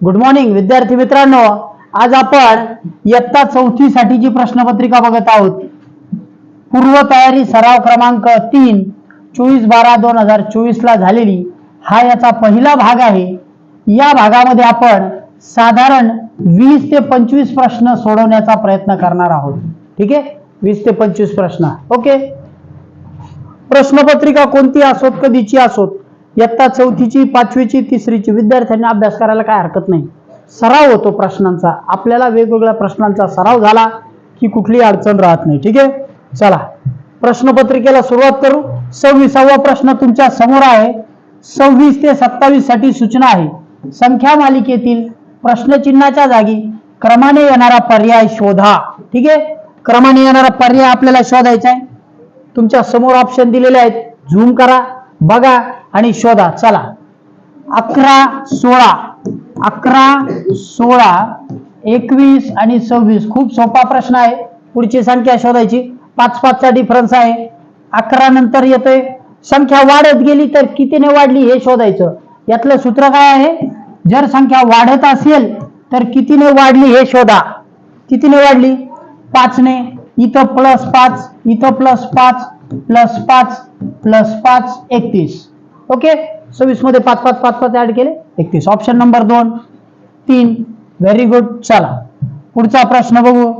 Good morning विद्यार्थी मित्रांनो. आज आपण इयत्ता चौथी साठीची प्रश्नपत्रिका बघत आहोत पूर्व तयारी सराव क्रमांक तीन चोवीस बारा दोन हजार चोवीस ला झालेली हा याचा पहिला भाग आहे. या भागामध्ये आपण साधारण वीस ते पंचवीस प्रश्न सोडवण्याचा प्रयत्न करणार आहोत. ठीक आहे? वीस ते पंचवीस प्रश्न. ओके? प्रश्नपत्रिका कोणती असोत कधीची असोत? इयत्ता चौथीची पाचवीची तिसरीची विद्यार्थ्यांनी अभ्यास करायला काय हरकत नाही. सराव होतो प्रश्नांचा. आपल्याला वेगवेगळ्या प्रश्नांचा सराव झाला की कुठली अडचण राहत नाही. ठीक आहे? चला. प्रश्नपत्रिकेला सुरुवात करू. सव्वीसावा प्रश्न तुमच्यासमोर आहे. सव्वीस ते सत्तावीससाठी सूचना आहे. संख्या मालिकेतील प्रश्नचिन्हाच्या जागी क्रमाने येणारा पर्याय शोधा. ठीक आहे? क्रमाने येणारा पर्याय आपल्याला शोधायचा आहे. तुमच्यासमोर ऑप्शन दिलेले आहेत. झूम करा. बघा आणि शोधा चला. अकरा सोळा अकरा सोळा एकवीस आणि सव्वीस. खूप सोपा प्रश्न आहे. पुढची संख्या शोधायची. पाच पाचचा डिफरन्स आहे. अकरा नंतर येतोय. संख्या वाढत गेली तर कितीने वाढली हे शोधायचं. यातलं सूत्र काय आहे? जर संख्या वाढत असेल तर कितीने वाढली हे शोधा. कितीने वाढली? पाचने. इथं प्लस पाच इथं प्लस पाच. प्लस पाच प्लस पाच एकतीस. ओके? सव्वीसमध्ये पाच पाच पाच पाच ऍड केले. एकतीस. ऑप्शन नंबर दोन तीन. व्हेरी गुड चला. पुढचा प्रश्न बघू.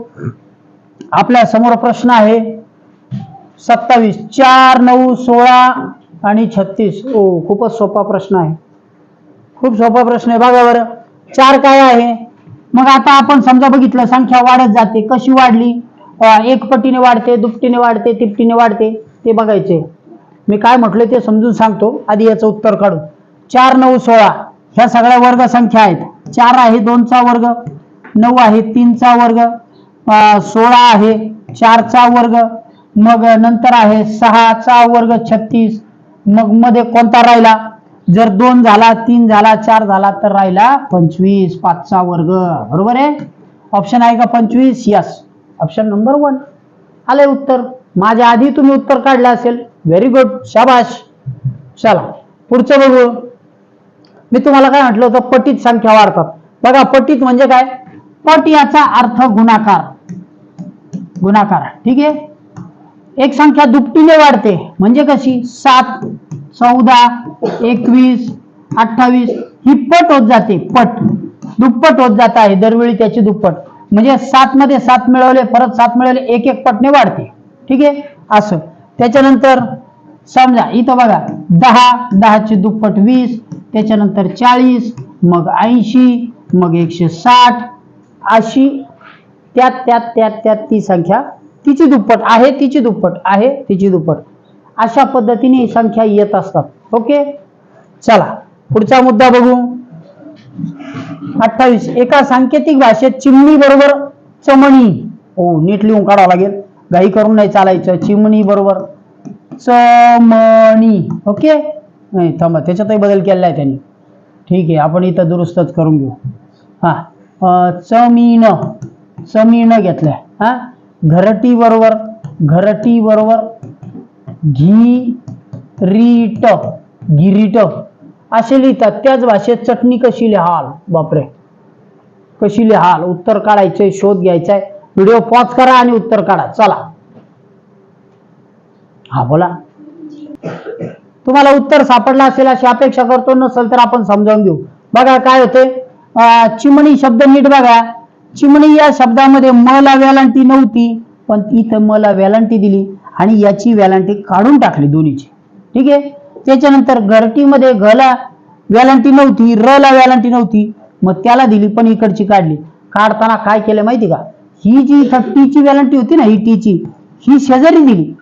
आपल्यासमोर प्रश्न आहे. सत्तावीस. चार नऊ सोळा आणि छत्तीस. ओ खूपच सोपा प्रश्न आहे. खूप सोपा प्रश्न आहे. बघा बरं. चार काय आहे? मग आता आपण समजा बघितलं संख्या वाढत जाते. कशी वाढली? एक पटीने वाढते दुपटीने वाढते तिपटीने वाढते ते बघायचे. मी काय म्हटलं ते समजून सांगतो. आधी याचं उत्तर काढू. चार नऊ सोळा ह्या सगळ्या वर्ग संख्या आहेत. चार आहे दोनचा वर्ग नऊ आहे तीनचा वर्ग सोळा आहे चारचा वर्ग मग नंतर आहे सहाचा वर्ग छत्तीस. मग मध्ये कोणता राहिला? जर दोन झाला तीन झाला चार झाला तर राहिला पंचवीस पाचचा वर्ग. बरोबर आहे? ऑप्शन आहे का पंचवीस? यस ऑप्शन नंबर वन आले उत्तर. माझ्या आधी तुम्ही उत्तर काढलं असेल. व्हेरी गुड शाबाश. चला पुढचं बघू. मी तुम्हाला काय म्हटलं होतं? पटीत संख्या वाढतात. बघा पटीत म्हणजे काय? पट याचा अर्थ गुणाकार. गुणाकार. ठीक आहे? एक संख्या दुपटीने वाढते. म्हणजे कशी? सात चौदा एकवीस अठ्ठावीस. ही पट होत जाते. पट. दुप्पट होत जात आहे. दरवेळी त्याची दुप्पट. म्हणजे सात मध्ये सात मिळवले परत सात मिळवले एक एक पटने वाढते. ठीक आहे? असं. त्याच्यानंतर समजा इथं बघा दहा दहाची दुप्पट वीस त्याच्यानंतर चाळीस मग ऐंशी मग एकशे साठ अशी त्यात त्यात त्यात त्यात ती संख्या तिची दुप्पट आहे तिची दुप्पट आहे तिची दुप्पट. अशा पद्धतीने ही संख्या येत असतात. ओके? चला पुढचा मुद्दा बघू. अठ्ठावीस. एका सांकेतिक भाषेत चिमणी बरोबर चमणी. हो नीट लिहून काढावं लागेल. घाई करून नाही चालायचं. चिमणी बरोबर चमणी. ओके? नाही थांबा. त्याच्यातही बदल केलेला आहे त्यांनी. ठीक आहे आपण इथं दुरुस्तच करून घेऊ. हा. चमीन. चमीन घेतलंय. हा? घरटी बरोबर घरटी बरोबर घी रीट गिरीट. असे लिहितात त्याच भाषेत चटणी कशी लिहाल? बापरे. कशी लिहाल? उत्तर काढायचंय शोध घ्यायचाय व्हिडिओ पॉज करा आणि उत्तर काढा. चला. हा बोला. तुम्हाला उत्तर सापडला असेल अशी अपेक्षा करतो नसेल तर आपण समजावून घेऊ. बघा काय होते. चिमणी शब्द नीट बघा. चिमणी या शब्दामध्ये मला ला नव्हती पण इथं मला ला दिली आणि याची वेलांटी काढून टाकली दोन्हीची. ठीक आहे? त्याच्यानंतर घरटीमध्ये घ ला नव्हती र ला वेलांटी नव्हती. मग त्याला दिली पण इकडची काढली. काढताना काय केलं माहिती का? ही जी इथं टीची व्यालंटी होती ना ही टीची ही शेजारी दिली.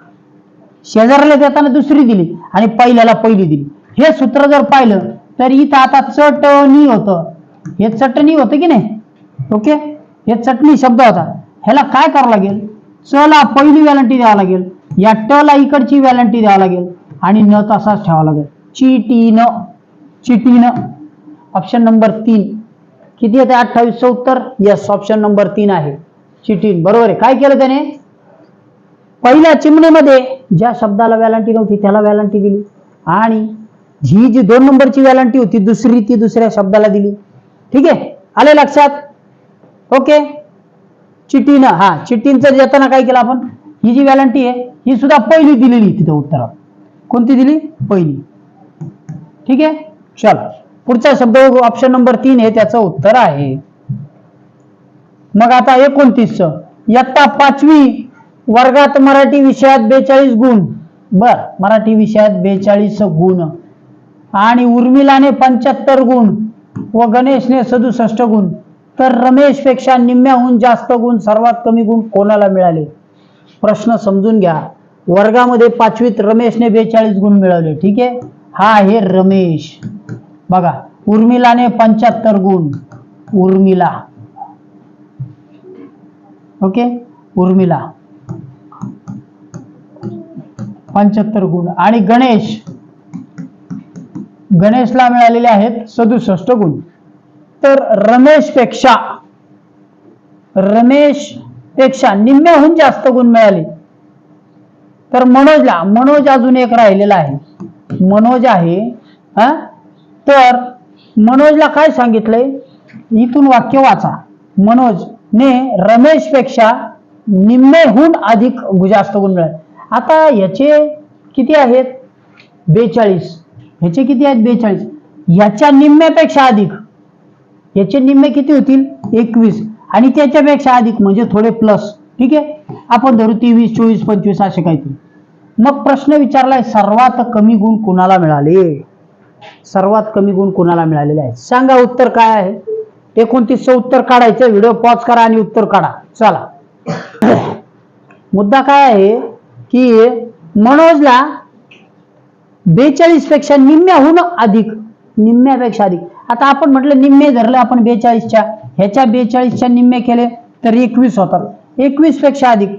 शेजाऱ्याला देताना दुसरी दिली आणि पहिल्याला पहिली दिली. हे सूत्र जर पाहिलं तर इथं आता चटणी होतं. हे चटणी होतं की नाही? ओके? हे चटणी शब्द होता. ह्याला काय करावं लागेल? च ला पहिली व्यालंटी द्यावं लागेल. या ट ला इकडची व्यालंटी द्यावं लागेल. आणि न तसाच ठेवावा लागेल. चिटीन. चिटीन. ऑप्शन नंबर तीन. किती येते? अठ्ठावीसचं उत्तर येस ऑप्शन नंबर तीन आहे. चिटीन. बरोबर आहे. काय केलं त्याने? पहिल्या चिमणीमध्ये ज्या शब्दाला व्हॅलंटी नव्हती त्याला व्हॅलंटी दिली. आणि ही जी दोन नंबरची व्हॅलंटी होती दुसरी ती दुसऱ्या शब्दाला दिली. ठीक आहे? आले लक्षात? ओके. चिटीन. हा चिटीनचं येताना काय केलं आपण? ही जी व्हॅलंटी आहे ही सुद्धा पहिली दिलेली तिथं उत्तरात. कोणती दिली? पहिली. ठीक आहे? चला. पुढचा शब्द ऑप्शन नंबर तीन हे त्याचं उत्तर आहे. मग आता एकोणतीस इयत्ता पाचवी वर्गात मराठी विषयात बेचाळीस गुण. बर मराठी विषयात बेचाळीस गुण. आणि उर्मिलाने पंच्याहत्तर गुण व गणेशने सदुसष्ट गुण. तर रमेशपेक्षा निम्म्याहून जास्त गुण सर्वात कमी गुण कोणाला मिळाले? प्रश्न समजून घ्या. वर्गामध्ये पाचवीत रमेशने बेचाळीस गुण मिळवले ठीक आहे? हा आहे रमेश. बघा उर्मिलाने पंच्याहत्तर गुण. उर्मिला. ओके? उर्मिला. पंच्याहत्तर गुण. आणि गणेश. गणेशला मिळालेले आहेत सदुसष्ट गुण. तर रमेशपेक्षा रमेशपेक्षा निम्म्याहून जास्त गुण मिळाले. तर मनोजला मनोज अजून एक राहिलेला आहे. मनोज आहे हा? तर मनोजला काय सांगितलंय? इथून वाक्य वाचा. मनोज ने रमेशपेक्षा निम्मेहून अधिक जास्त गुण मिळाले. आता याचे किती आहेत? बेचाळीस. ह्याचे किती आहेत? बेचाळीस. याच्या निम्म्यापेक्षा अधिक. याचे निम्मे किती होतील? एकवीस. आणि त्याच्यापेक्षा अधिक म्हणजे थोडे प्लस ठीक आहे? आपण धरू ती वीस चोवीस पंचवीस असे काहीतरी. मग प्रश्न विचारलाय सर्वात कमी गुण कुणाला मिळाले? सर्वात कमी गुण कुणाला मिळालेले आहेत? सांगा उत्तर काय आहे? एकोणतीसचं उत्तर काढायचं व्हिडिओ पॉज करा आणि उत्तर काढा. चला. मुद्दा काय आहे की मनोजला बेचाळीसपेक्षा निम्म्याहून अधिक निम्म्यापेक्षा अधिक. आता आपण म्हटलं निम्मे धरले आपण बेचाळीसच्या. ह्याच्या बेचाळीसच्या निम्मे केले तर एकवीस होतात. एकवीसपेक्षा अधिक.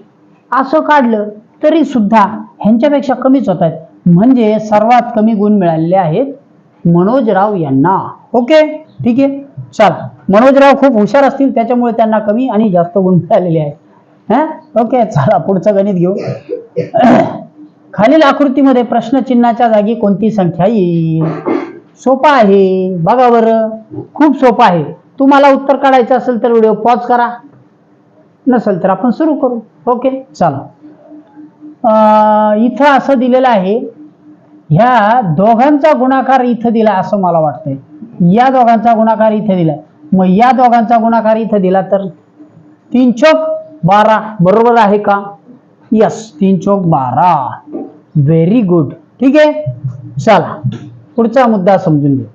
असं काढलं तरी सुद्धा ह्यांच्यापेक्षा कमीच होत आहेत. म्हणजे सर्वात कमी गुण मिळालेले आहेत मनोजराव यांना. ओके? ठीक आहे? चला. मनोजराव खूप हुशार असतील त्याच्यामुळे त्यांना कमी आणि जास्त गुण मिळालेले आहेत. हा? ओके चला पुढचं गणित घेऊ. खालील आकृतीमध्ये प्रश्नचिन्हाच्या जागी कोणती संख्या येईल? सोपा आहे. बघा बरं. खूप सोपा आहे. तुम्हाला उत्तर काढायचं असेल तर व्हिडिओ पॉज करा. नसेल तर आपण सुरू करू. ओके चला. अं, इथं असं दिलेलं आहे ह्या दोघांचा गुणाकार इथं दिला असं मला वाटतंय. या दोघांचा गुणाकार इथं दिला. मग या दोघांचा गुणाकार इथं दिला तर तीन चौक बारा बरोबर आहे का? यस तीन चौक बारा. व्हेरी गुड ठीक आहे? चला पुढचा मुद्दा समजून घे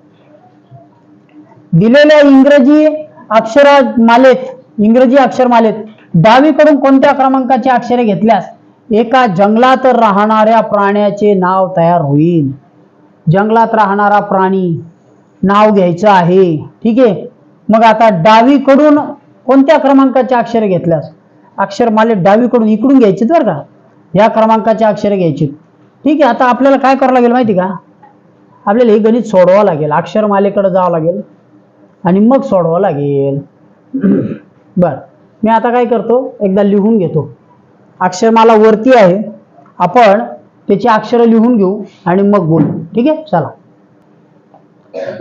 दिलेल्या इंग्रजी अक्षरा मालेत इंग्रजी अक्षरमालेत डावीकडून कोणत्या क्रमांकाची अक्षरे घेतल्यास? एका जंगलात राहणाऱ्या प्राण्याचे नाव तयार होईल. जंगलात राहणारा प्राणी नाव घ्यायचं आहे. ठीक आहे? मग आता डावीकडून कोणत्या क्रमांकाचे अक्षरे घेतल्यास? अक्षरमालेत डावीकडून इकडून घ्यायचे बरं का? या क्रमांकाचे अक्षरे घ्यायची ठीक आहे? आता आपल्याला काय करावं लागेल माहिती का? आपल्याला हे गणित सोडवावं लागेल. अक्षरमालेकडे जावं लागेल आणि मग सोडवावं लागेल. बरं. मी आता काय करतो? एकदा लिहून घेतो. अक्षरमाला वरती आहे. आपण त्याची अक्षरं लिहून घेऊ आणि मग बोलू. ठीक आहे? चला.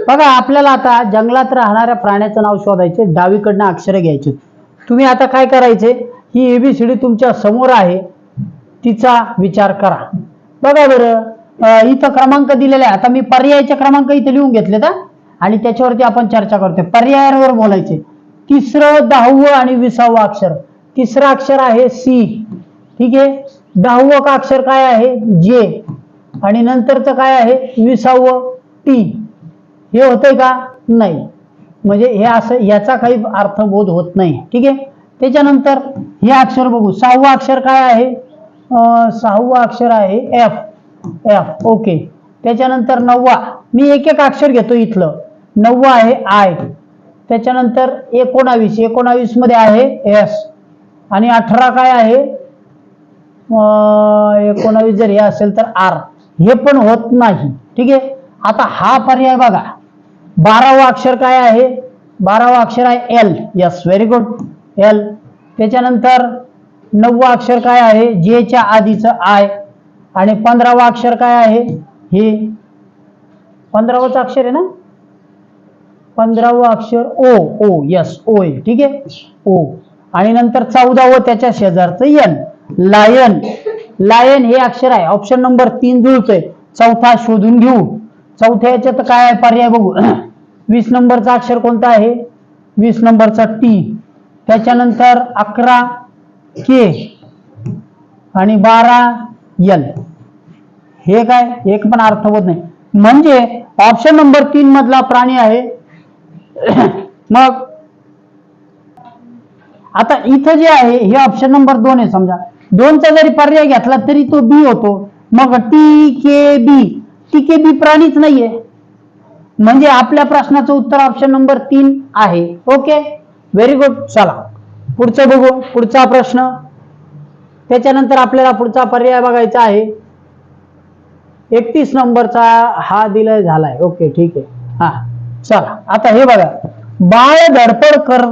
बघा आपल्याला आता जंगलात राहणाऱ्या प्राण्याचं नाव शोधायचे. डावीकडनं अक्षरं घ्यायची. तुम्ही आता काय करायचे? ही एबीसीडी तुमच्यासमोर आहे. तिचा विचार करा. बघा बरं. इथं क्रमांक दिलेला आहे. आता मी पर्यायाचे क्रमांक इथे लिहून घेतले तर आणि त्याच्यावरती आपण चर्चा करतोय. पर्यायांवर बोलायचे. तिसरं दहावं आणि विसावं अक्षर. तिसरं अक्षर आहे सी ठीक आहे? दहावं का अक्षर काय आहे? जे आणि नंतरचं काय आहे? विसावं टी हे होतंय का? नाही. म्हणजे हे असं याचा काही अर्थबोध होत नाही. ठीक आहे? त्याच्यानंतर हे अक्षर बघू. सहावं अक्षर काय आहे? सहावं अक्षर आहे एफ एफ ओके त्याच्यानंतर नववा. मी एक एक अक्षर घेतो इथलं. नववा आहे आय त्याच्यानंतर एकोणावीस एकोणावीसमध्ये आहे एस आणि अठरा काय आहे? एकोणावीस जर हे असेल तर आर हे पण होत नाही. ठीक आहे? आता हा पर्याय बघा. बारावं अक्षर काय आहे? बारावं अक्षर आहे L yes very good L त्याच्यानंतर नववं अक्षर काय आहे? जेच्या आधीचं आय आणि पंधरावं अक्षर काय आहे? हे. पंधरावंच अक्षर आहे ना? पंधरावं अक्षर ओ ओ यस ओ ए ठीक आहे? ओ. आणि नंतर चौदावं त्याच्या शेजारचं यन लायन. लायन हे अक्षर आहे. ऑप्शन नंबर तीन जुळतोय. चौथा शोधून घेऊ. चौथ्या याच्यात काय आहे? पर्याय बघू. वीस नंबरचा अक्षर कोणता आहे? वीस नंबरचा टी त्याच्यानंतर अकरा के आणि बारा यल हे काय? एक पण अर्थवत नाही. म्हणजे ऑप्शन नंबर तीन मधला प्राणी आहे. मग आता इथं जे आहे हे ऑप्शन नंबर दोन आहे समजा. दोनचा जरी पर्याय घेतला तरी तो बी होतो. मग टी के बी टी के बी प्राणीच नाहीये. म्हणजे आपल्या प्रश्नाचं उत्तर ऑप्शन नंबर तीन आहे. ओके व्हेरी गुड चला. पुढचं बघू. पुढचा प्रश्न. त्याच्यानंतर आपल्याला पुढचा पर्याय बघायचा आहे. एकतीस नंबरचा हा दिलय झालाय. ओके ठीक आहे. हा. चला आता हे बघा. बाळ धडपड कर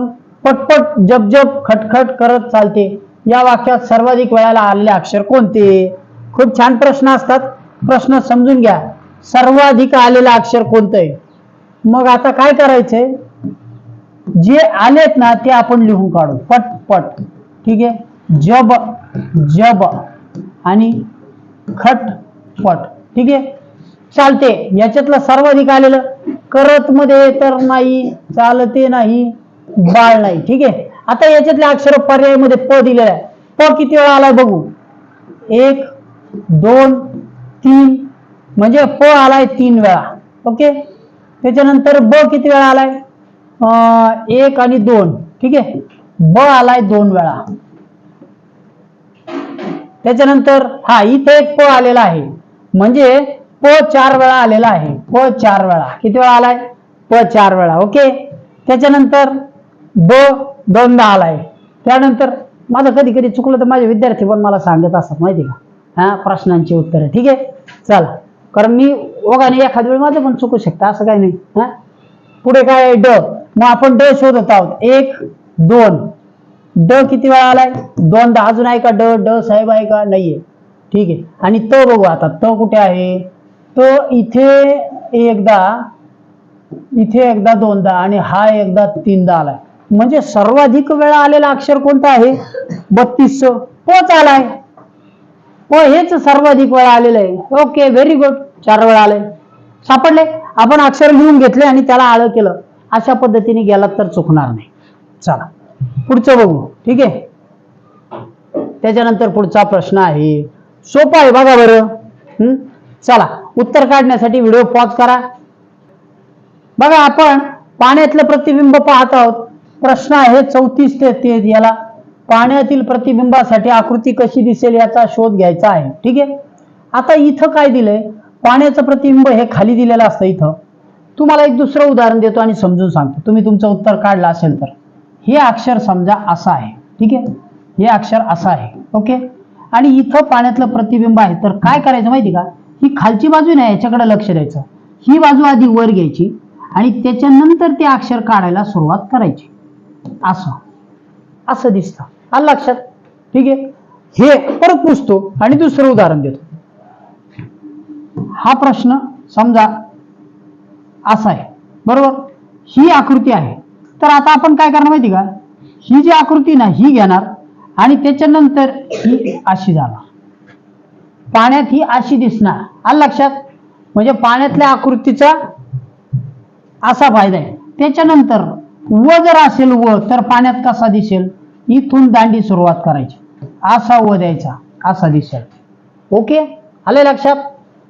पटपट जपजप खटखट करत चालते. या वाक्यात सर्वाधिक वेळाला आलेले अक्षर कोणते? खूप छान प्रश्न असतात. प्रश्न समजून घ्या. सर्वाधिक आलेलं अक्षर कोणतं आहे मग आता काय करायचंय? जे आलेत ना ते आपण लिहून काढू. पटपट. ठीक आहे? जब जब आणि खट पट ठीक आहे? चालते. याच्यातलं सर्वाधिक आलेलं करत मध्ये तर नाही चालते नाही बाळ नाही. ठीक आहे? आता याच्यातल्या अक्षर पर्यायमध्ये प दिलेलं आहे. प किती वेळा आलाय बघू? एक दोन तीन. म्हणजे प आलाय तीन वेळा. ओके? त्याच्यानंतर ब किती वेळा आलाय? अं, एक आणि दोन. ठीक आहे? ब आलाय दोन वेळा. त्याच्यानंतर हा इथे एक प आलेला आहे. म्हणजे प चार वेळा आलेला आहे. प चार वेळा. किती वेळा आलाय? प चार वेळा. ओके? त्याच्यानंतर ब दोनदा आलाय. त्यानंतर माझं कधी कधी चुकलं तर माझे विद्यार्थी पण मला सांगत असतात माहिती का? हा प्रश्नांची उत्तरं. ठीक आहे? चला. कारण मी ओघाने एखाद्या वेळी माझं पण चुकू शकतं असं काही नाही. हा? पुढे काय आहे? ड. मग आपण ड शोधत आहोत. एक दोन. ड किती वेळा आलाय? दोनदा. अजून आहे का ड? ड साहेब आहे का? नाहीये. ठीक आहे. आणि त बघू आता. त कुठे आहे? तो इथे एकदा इथे एकदा दोनदा आणि हा एकदा तीनदा आलाय. म्हणजे सर्वाधिक वेळा आलेला अक्षर कोणता आहे? बत्तीस पोच आलाय. हो हेच सर्वाधिक वेळा आलेलं आहे. ओके व्हेरी गुड चार वेळा आलंय. सापडले? आपण अक्षर लिहून घेतले आणि त्याला आळं केलं. अशा पद्धतीने गेलात तर चुकणार नाही. चला पुढचं बघू. ठीक आहे? त्याच्यानंतर पुढचा प्रश्न आहे. सोपा आहे बघा बरं. हम्म चला उत्तर काढण्यासाठी व्हिडिओ पॉज करा. बघा आपण पाण्यातलं प्रतिबिंब पाहत आहोत. प्रश्न आहे चौतीस ते तेज याला. पाण्यातील प्रतिबिंबासाठी आकृती कशी दिसेल याचा शोध घ्यायचा आहे. ठीक आहे? आता इथं काय दिलंय? पाण्याचं प्रतिबिंब हे खाली दिलेलं असतं इथं. तुम्हाला एक दुसरं उदाहरण देतो आणि समजून सांगतो. तुम्ही तुमचं उत्तर काढलं असेल तर. हे अक्षर समजा असं आहे. ठीक आहे? हे अक्षर असं आहे. ओके? आणि इथं पाण्यातलं प्रतिबिंब आहे. तर काय करायचं माहिती का? ही खालची बाजू नाही याच्याकडे लक्ष द्यायचं. ही बाजू आधी वर घ्यायची आणि त्याच्यानंतर ते अक्षर काढायला सुरुवात करायची. असं. असं दिसतं. आलं लक्षात? ठीक आहे? हे परत पुसतो आणि दुसरं उदाहरण देतो. हा प्रश्न समजा असा आहे. बरोबर? ही आकृती आहे. तर आता आपण काय करणार माहिती का? ही जी आकृती ना ही घेणार आणि त्याच्यानंतर ही अशी जाणार. पाण्यात ही अशी दिसणार. आलं लक्षात? म्हणजे पाण्यातल्या आकृतीचा असा फायदा आहे. त्याच्यानंतर व जर असेल व तर पाण्यात कसा दिसेल? इथून दांडी सुरुवात करायची. असा व द्यायचा असा दिसेल. ओके? आले लक्षात?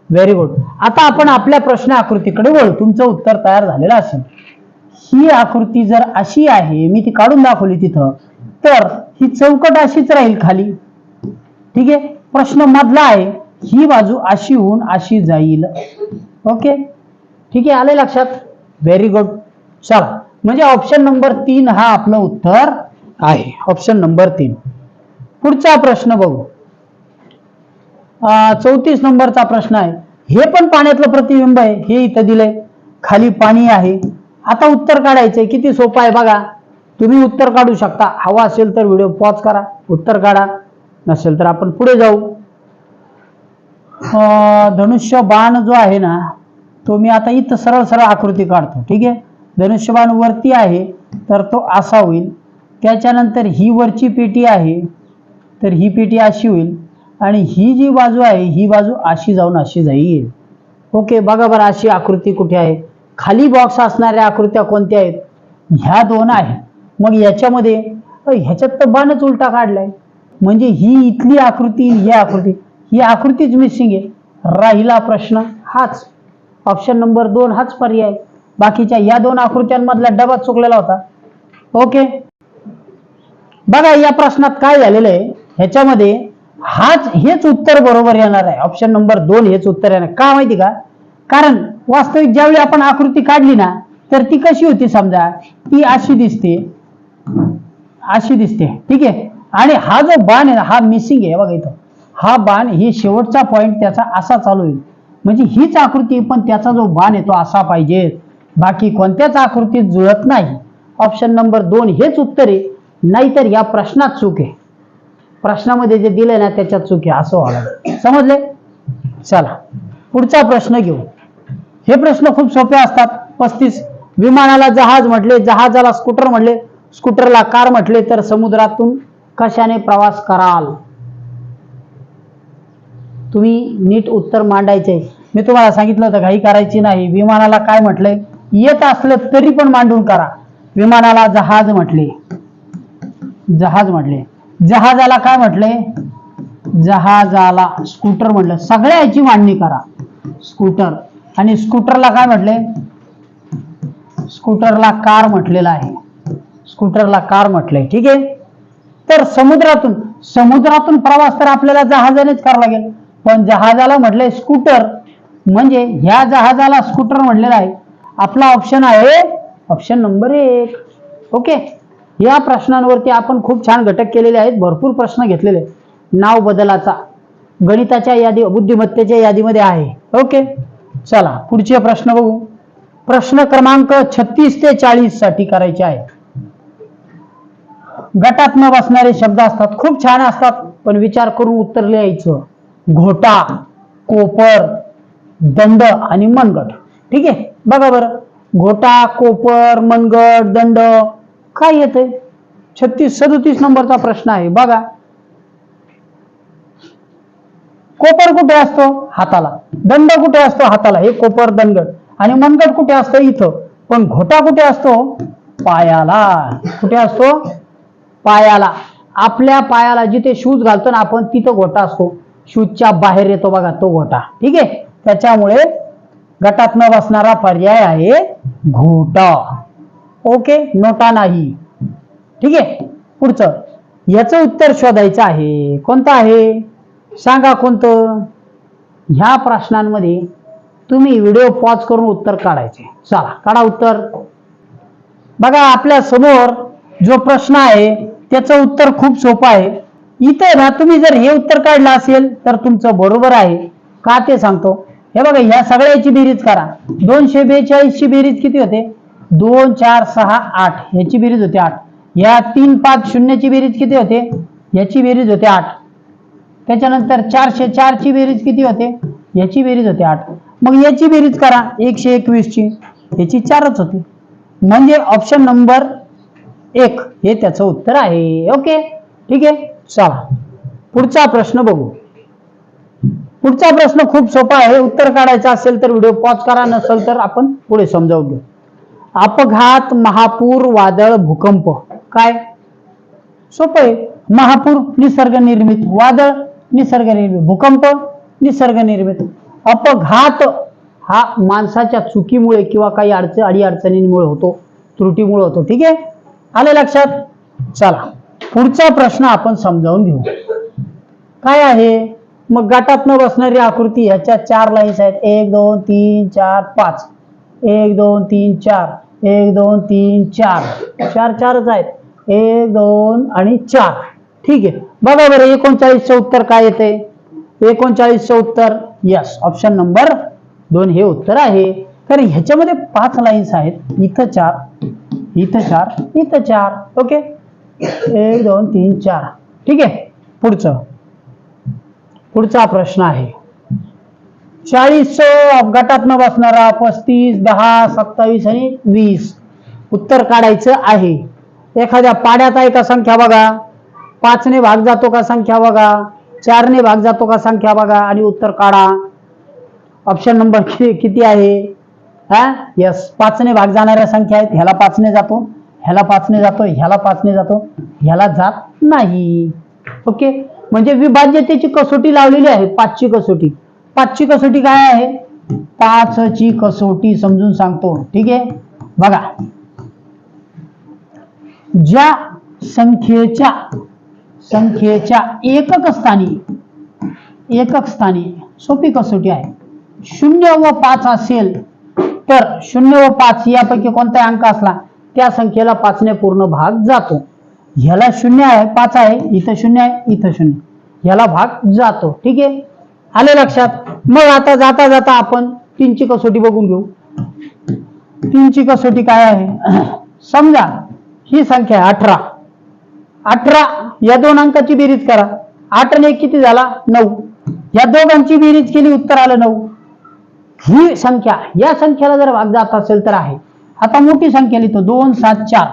व्हेरी गुड आता आपण आपल्या प्रश्न आकृतीकडे वळू. तुमचं उत्तर तयार झालेलं असेल. ही आकृती जर अशी आहे मी ती काढून दाखवली तिथं तर ही चौकट अशीच राहील खाली. ठीक आहे? प्रश्न मधला आहे. ही बाजू अशी होऊन अशी जाईल. ओके? ठीक आहे? आले लक्षात? व्हेरी गुड चला. म्हणजे ऑप्शन नंबर तीन हा आपलं उत्तर आहे. ऑप्शन नंबर तीन. पुढचा प्रश्न बघू. चौतीस नंबरचा प्रश्न आहे. हे पण पाण्यातलं प्रतिबिंब आहे. हे इथं दिलंय. खाली पाणी आहे. आता उत्तर काढायचंय. किती सोपं आहे बघा. तुम्ही उत्तर काढू शकता. हवा असेल तर व्हिडिओ पॉज करा. उत्तर काढा. नसेल तर आपण पुढे जाऊ. धनुष्य बाण जो आहे ना तो मी आता इथं सरळ सरळ आकृती काढतो ठीक आहे? धनुष्यबाण वरती आहे तर तो असा होईल. त्याच्यानंतर ही वरची पेटी आहे तर ही पेटी अशी होईल. आणि ही जी बाजू आहे ही बाजू अशी जाऊन अशी जाईल. ओके बघा बरं अशी आकृती कुठे आहे. खाली बॉक्स असणाऱ्या आकृत्या कोणत्या आहेत? ह्या दोन आहेत. मग याच्यामध्ये ह्याच्यात तर बाणच उलटा काढलाय. म्हणजे ही इथली आकृती ही आकृती. ही आकृतीच मिसिंग आहे. राहिला प्रश्न हाच. ऑप्शन नंबर दोन हाच पर्याय. बाकीच्या या दोन आकृत्यांमधला डबा चुकलेला होता. ओके बघा या प्रश्नात काय झालेलं आहे? ह्याच्यामध्ये हाच हेच उत्तर बरोबर येणार आहे. ऑप्शन नंबर दोन हेच उत्तर येणार. का माहिती का? कारण वास्तविक ज्यावेळी आपण आकृती काढली ना तर ती कशी होती समजा? ती अशी दिसते. अशी दिसते. ठीक आहे? आणि हा जो बाण आहे ना हा मिसिंग आहे. बघा इथं. हा बाण ही शेवटचा पॉईंट त्याचा असा चालू होईल. म्हणजे हीच आकृती पण त्याचा जो बाण आहे तो असा पाहिजे. बाकी कोणत्याच आकृतीत जुळत नाही. ऑप्शन नंबर दोन हेच उत्तर आहे. नाहीतर या प्रश्नात चूक आहे. प्रश्नामध्ये जे दिलंय ना त्याच्यात चूक आहे. असं व्हायला समजले? चला. पुढचा प्रश्न घेऊ. हे प्रश्न खूप सोपे असतात. पस्तीस. विमानाला जहाज म्हटले जहाजाला स्कूटर म्हटले स्कूटरला कार म्हटले तर समुद्रातून कशाने प्रवास कराल? तुम्ही नीट उत्तर मांडायचे. मी तुम्हाला सांगितलं होतं काही करायची नाही. विमानाला काय म्हटलंय? येत असलं तरी पण मांडून करा. विमानाला जहाज म्हटले. जहाज म्हटले. जहाजाला काय म्हटले? जहाजाला स्कूटर म्हटलं. सगळ्या याची मांडणी करा. स्कूटर. आणि स्कूटरला काय म्हटले? स्कूटरला कार म्हटलेलं आहे. स्कूटरला कार म्हटलंय ठीक आहे? तर समुद्रातून समुद्रातून प्रवास तर आपल्याला जहाजानेच करावा लागेल. पण जहाजाला म्हटलंय स्कूटर. म्हणजे ह्या जहाजाला स्कूटर म्हटलेला आहे. आपला ऑप्शन आहे ऑप्शन नंबर एक. ओके या प्रश्नांवरती आपण खूप छान घटक केलेले आहेत. भरपूर प्रश्न घेतलेले नाव बदलाचा गणिताच्या यादी बुद्धिमत्तेच्या यादीमध्ये आहे. ओके चला पुढचे प्रश्न बघू. प्रश्न क्रमांक छत्तीस ते चाळीससाठी करायचे आहे. गटात न बसणारे शब्द असतात. खूप छान असतात पण विचार करून उत्तर लिहायचं. घोटा कोपर दंड आणि मनगट. ठीक आहे? बघा बरं. घोटा कोपर मनगट दंड काय येते छत्तीस सदोतीस नंबरचा प्रश्न आहे. बघा. कोपर कुठे असतो? हाताला. दंड कुठे असतो? हाताला. हे कोपर दंड आणि मनगट कुठे असतो? इथं. पण घोटा कुठे असतो? पायाला. कुठे असतो? पायाला. आपल्या पायाला जिथे शूज घालतो ना आपण तिथं घोटा असतो. शूजच्या बाहेर येतो बघा तो घोटा. ठीक आहे? त्याच्यामुळे गटात न बसणारा पर्याय आहे घोटा. ओके? नोटा नाही. ठीक आहे? पुढचं. याचं उत्तर शोधायचं आहे. कोणतं आहे? सांगा कोणतं? ह्या प्रश्नांमध्ये तुम्ही व्हिडिओ पॉज करून उत्तर काढायचे. चला काढा उत्तर. बघा आपल्यासमोर जो प्रश्न आहे त्याचं उत्तर खूप सोपं आहे. इथे ना तुम्ही जर हे उत्तर काढलं असेल तर तुमचं बरोबर आहे. का ते सांगतो? हे बघा ह्या सगळ्याची बेरीज करा. दोनशे बेचाळीस ची बेरीज किती होते? दोन चार सहा आठ. ह्याची बेरीज होते आठ. या तीन पाच शून्यची बेरीज किती होते? याची बेरीज होते आठ. त्याच्यानंतर चारशे चारची बेरीज किती होते? याची बेरीज होते आठ. मग याची बेरीज करा. एकशे एकवीसची. याची चारच होती. म्हणजे ऑप्शन नंबर एक. हे त्याचं उत्तर आहे. ओके? ठीक आहे? चला. पुढचा प्रश्न बघू. पुढचा प्रश्न खूप सोपा आहे. उत्तर काढायचं असेल तर व्हिडिओ पॉज करा. नसेल तर आपण पुढे समजावून घेऊ. अपघात महापूर वादळ भूकंप. काय? सोपं आहे. महापूर निसर्ग निर्मित. वादळ निसर्ग निर्मित. भूकंप निसर्ग निर्मित. अपघात हा माणसाच्या चुकीमुळे किंवा काही अडचण अडी अडचणींमुळे होतो. त्रुटीमुळे होतो. ठीक आहे? आले लक्षात? चला पुढचा प्रश्न आपण समजावून घेऊ. काय आहे? मग गटात न बसणारी आकृती ह्याच्या चार लाईन्स आहेत. एक दोन तीन चार पाच. एक दोन तीन चार. एक दोन तीन चार. चार चारच आहेत. एक दोन आणि चार. ठीक आहे. बघा बरं एकोणचाळीसचं उत्तर काय येते? एकोणचाळीसचं उत्तर यस ऑप्शन नंबर दोन हे उत्तर आहे. तर ह्याच्यामध्ये पाच लाईन्स आहेत. इथं चार. इथं चार इथं चार ओके? एक दोन तीन चार. ठीक आहे? पुढचं. पुढचा प्रश्न आहे. चाळीस अपघातात न बसणारा पस्तीस दहा सत्तावीस आणि वीस. उत्तर काढायचं आहे. एखाद्या पाड्यात आहे का संख्या बघा. पाचने भाग जातो का संख्या बघा. चारने भाग जातो का संख्या बघा आणि उत्तर काढा. ऑप्शन नंबर किती आहे? हा? यस पाचने भाग जाणाऱ्या संख्या आहेत. ह्याला पाचने जातो. ह्याला पाचने जातो. ह्याला पाचने जातो. ह्याला जात नाही. ओके? म्हणजे विभाज्यतेची कसोटी लावलेली आहे. पाचची कसोटी. पाचची कसोटी काय आहे? पाचची कसोटी समजून सांगतो. ठीक आहे? बघा. ज्या संख्येच्या संख्येच्या एकक स्थानी एकक स्थानी सोपी कसोटी आहे. शून्य व पाच असेल तर शून्य व पाच यापैकी कोणता अंक असला त्या संख्येला पाचने पूर्ण भाग जातो. ह्याला शून्य आहे पाच आहे इथं शून्य आहे इथं शून्य. ह्याला भाग जातो. ठीक आहे? आले लक्षात? मग आता जाता जाता आपण तीनची कसोटी बघून घेऊ. तीनची कसोटी काय आहे? समजा ही संख्या आहे अठरा. अठरा या दोन अंकाची बेरीज करा. आठ आणि एक किती झाला? नऊ. या दोघांची बेरीज केली उत्तर आलं नऊ. ही संख्या या संख्याला जर भाग जात असेल तर आहे. आता मोठी संख्या लिहितो. दोन सात चार.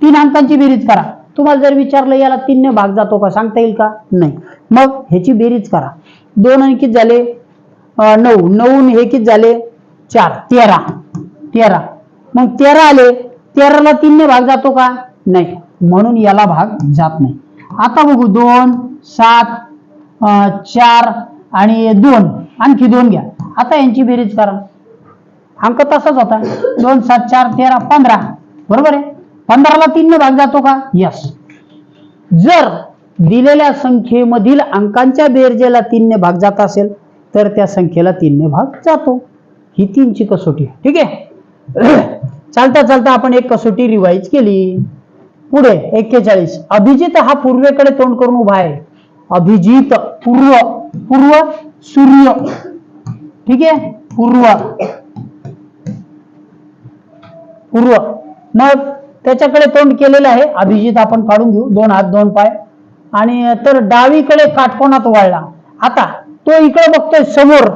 तीन अंकांची बेरीज करा. तुम्हाला जर विचारलं याला तीनने भाग जातो का सांगता येईल का? नाही. मग ह्याची बेरीज करा. दोन आणि किती झाले? नऊ. नऊ हे किती झाले? चार. तेरा. तेरा. मग तेरा आले. तेराला तीनने भाग जातो का? नाही. म्हणून याला भाग जात नाही. आता बघू. दोन सात चार आणि दोन आणखी दोन घ्या. आता यांची बेरीज करा. अंक तसाच होता. दोन सात चार तेरा पंधरा. बरोबर आहे? पंधराला तीन भाग जातो का? यस जर दिलेल्या संख्येमधील अंकांच्या बेरजेला तीनने भाग जात असेल तर त्या संख्येला तीनने भाग जातो. ही तीनची कसोटी ठीक आहे? चालता चालता आपण एक कसोटी रिवाईज केली. पुढे एक्केचाळीस. अभिजित हा पूर्वेकडे तोंड करून उभा आहे. अभिजित पूर्व पूर्व सूर्य. ठीक आहे? पूर्व. पूर्व. मग त्याच्याकडे तोंड केलेलं आहे. अभिजित आपण काढून घेऊ. दोन हात दोन पाय. आणि तर डावीकडे काटकोनात वाळला. आता तो इकडे बघतोय समोर.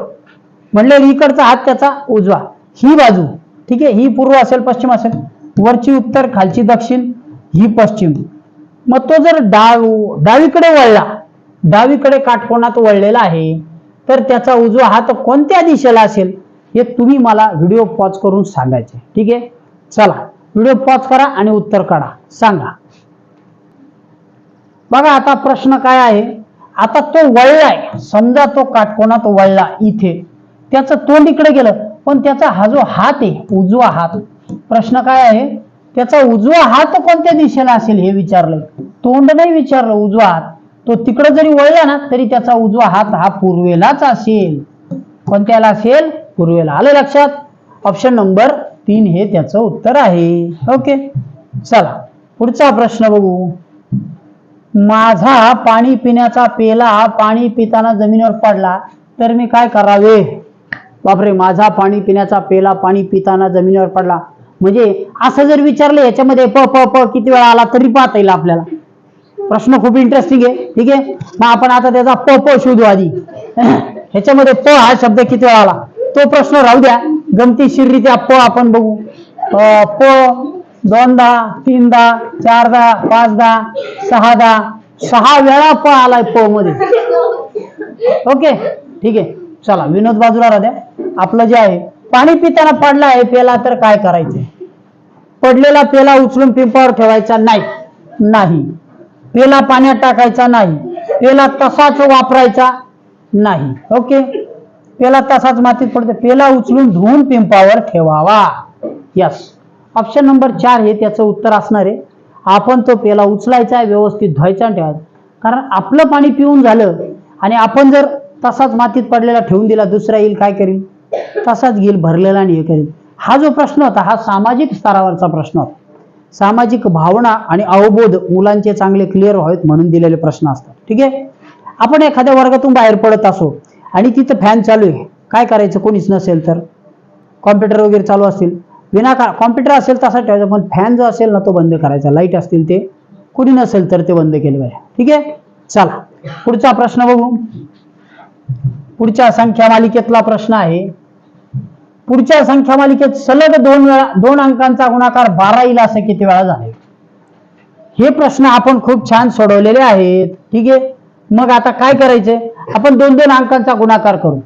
म्हणले इकडचा हात त्याचा उजवा. ही बाजू. ठीक आहे? ही पूर्व असेल पश्चिम असेल. वरची उत्तर खालची दक्षिण ही पश्चिम. मग तो जर डाव डावीकडे वळला डावीकडे काटकोणात वळलेला आहे. तर त्याचा उजवा हात कोणत्या दिशेला असेल? हे तुम्ही मला व्हिडिओ पॉज करून सांगायचे. ठीक आहे? चला व्हिडिओ पॉज करा आणि उत्तर काढा. सांगा. बघा आता प्रश्न काय आहे? आता तो वळलाय. समजा तो काटकोनात वळला इथे. त्याचं तोंड इकडे गेलं. पण त्याचा हा जो हात आहे उजवा हात प्रश्न काय आहे? त्याचा उजवा हात कोणत्या दिशेला असेल हे विचारलं. तोंड नाही विचारलं उजवा हात. तो तिकडं जरी वळला ना तरी त्याचा उजवा हात हा पूर्वेलाच असेल. कोणत्याला असेल पूर्वेला. आलं लक्षात? ऑप्शन नंबर तीन हे त्याचं उत्तर आहे. ओके चला पुढचा प्रश्न बघू. माझा पाणी पिण्याचा पेला पाणी पिताना जमिनीवर पडला तर मी काय करावे? बापरे माझा पाणी पिण्याचा पेला पाणी पिताना जमिनीवर पडला. म्हणजे असं जर विचारलं याच्यामध्ये प प प किती वेळा आला तरी पाहता येईल आपल्याला. प्रश्न खूप इंटरेस्टिंग आहे. ठीक आहे? मग आपण आता त्याचा प प शोधू आधी. ह्याच्यामध्ये प हा शब्द किती वेळा आला? तो प्रश्न राहू द्या. गमतीशीररित्या प आपण बघू. प दोनदा तीनदा चारदा पाचदा सहादा. सहा वेळा प आलाय प मध्ये. ओके? ठीक आहे. चला विनोद बाजूला राहू द्या. आपलं जे आहे पाणी पिताना पडला आहे पेला तर काय करायचं? पडलेला पेला उचलून पिंपावर ठेवायचा नाही. नाही. पेला पाण्यात टाकायचा नाही. पेला तसाच वापरायचा नाही. ओके? पेला तसाच मातीत पडते. पेला उचलून धुवून पिंपावर ठेवावा. यस ऑप्शन नंबर चार हे त्याचं उत्तर असणार आहे. आपण तो पेला उचलायचा व्यवस्थित धुवायचा आणि ठेवायचा. कारण आपलं पाणी पिऊन झालं आणि आपण जर तसाच मातीत पडलेला ठेवून दिला दुसरा येईल काय करील तसाच घेईल भरलेला आणि हे करील हा जो प्रश्न होता हा सामाजिक स्तरावरचा प्रश्न होता. सामाजिक भावना आणि अवबोध मुलांचे चांगले क्लिअर व्हावेत म्हणून दिलेले प्रश्न असतात. ठीक आहे? आपण एखाद्या वर्गातून बाहेर पडत असो आणि तिथं फॅन चालू आहे काय करायचं? कोणीच नसेल तर. कॉम्प्युटर वगैरे चालू असतील. विनाकारण कॉम्प्युटर असेल तसा ठेवायचा पण फॅन जो असेल ना तो बंद करायचा. लाइट असतील ते. कोणी नसेल तर ते बंद केले पाहिजे. ठीक आहे? चला पुढचा प्रश्न बघू. पुढच्या संख्या मालिकेतला प्रश्न आहे. पुढच्या संख्या मालिकेत सलग दोन वेळा दोन अंकांचा गुणाकार बारा येईल असं किती वेळा झाले? हे प्रश्न आपण खूप छान सोडवलेले आहेत. ठीक आहे? मग आता काय करायचे? आपण दोन दोन अंकांचा गुणाकार करू.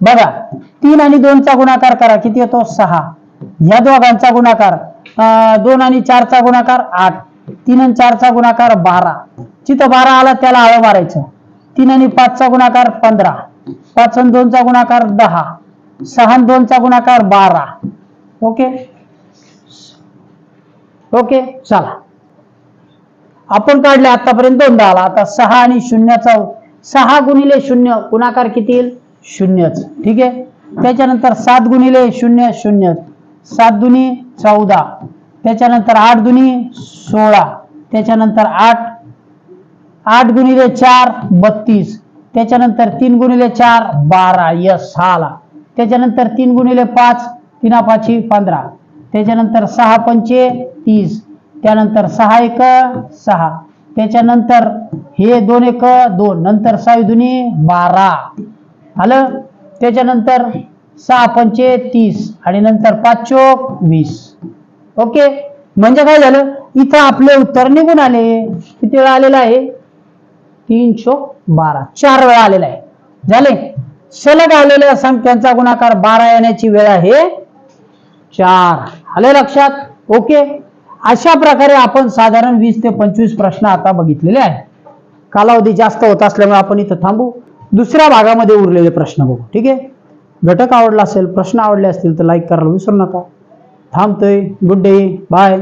बघा तीन आणि दोनचा गुणाकार करा. किती येतो? सहा. या दोघांचा गुणाकार अं, दोन आणि चारचा गुणाकार आठ. तीन आणि चारचा गुणाकार बारा. जिथं बारा आला त्याला आळं मारायचं. तीन आणि पाचचा गुणाकार पंधरा. पाच आणि दोनचा गुणाकार दहा. सहा दोनचा गुणाकार बारा. ओके? ओके? चला. आपण काढले आतापर्यंत दोनदा आला. आता सहा आणि शून्याचा सहा गुणिले शून्य गुणाकार किती येईल? शून्यच. ठीक आहे? त्याच्यानंतर सात गुणिले शून्य शून्य सात दुनी चौदा. त्याच्यानंतर आठ दुनी सोळा. त्याच्यानंतर आठ आठ गुणिले चार बत्तीस. त्याच्यानंतर तीन गुणिले चार बारा. यस सहा आला त्याच्यानंतर तीन गुणिले पाच तीना पाची पंधरा. त्याच्यानंतर सहा पंचे तीस. त्यानंतर सहा एक सहा. त्याच्यानंतर हे दोन एक दोन. नंतर सहा दुनी बारा. आलं? त्याच्यानंतर सहा पंचे तीस आणि नंतर पाच चोक वीस. ओके? म्हणजे काय झालं? इथं आपले उत्तर निघून आले. किती वेळा आलेलं आहे? तीन चोक बारा. चार वेळा आलेला आहे. झाले? सलग आलेल्या संख्यांचा गुणाकार बारा येण्याची वेळ आहे. चार. आले लक्षात? ओके. अशा प्रकारे आपण साधारण वीस ते पंचवीस प्रश्न आता बघितलेले आहेत. कालावधी जास्त होत असल्यामुळे आपण इथं थांबू. दुसऱ्या भागामध्ये उरलेले प्रश्न बघू. ठीक आहे? घटक आवडला असेल प्रश्न आवडले असतील तर लाईक करायला विसरू नका. थांबतोय. Good day bye